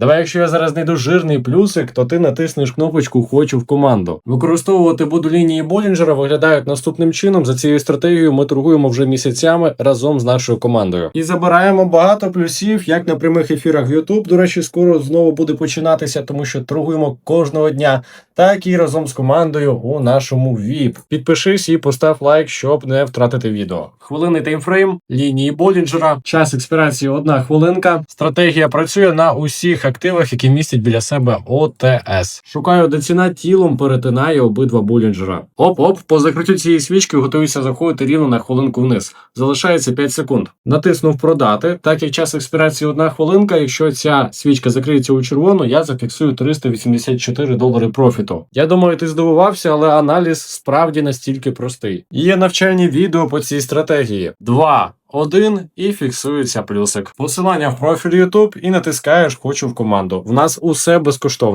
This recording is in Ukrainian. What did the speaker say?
Давай, якщо я зараз знайду жирний плюсик, то ти натиснеш кнопочку Хочу в команду. Використовувати буду лінії Болінджера виглядають наступним чином. За цією стратегією ми торгуємо вже місяцями разом з нашою командою. І забираємо багато плюсів, як на прямих ефірах в YouTube. До речі, скоро знову буде починатися, тому що торгуємо кожного дня, так і разом з командою у нашому VIP. Підпишись і постав лайк, щоб не втратити відео. Хвилинний таймфрейм, лінії Болінджера, час експірації одна хвилинка. Стратегія працює на усіх активах, які містять біля себе ОТС. Шукаю, де ціна тілом перетинає обидва Болінджера. Оп-оп, по закриттю цієї свічки готуюся заходити рівно на хвилинку вниз. Залишається 5 секунд. Натиснув продати. Так як час експірації одна хвилинка. Якщо ця свічка закриється у червону, я зафіксую 384 долари профіту. Я думаю, ти здивувався, але аналіз справді настільки простий. Є навчальні відео по цій стратегії. 2, 1 і фіксується плюсик. Посилання в профіль YouTube і натискаєш Хочу в команду. В нас усе безкоштовно.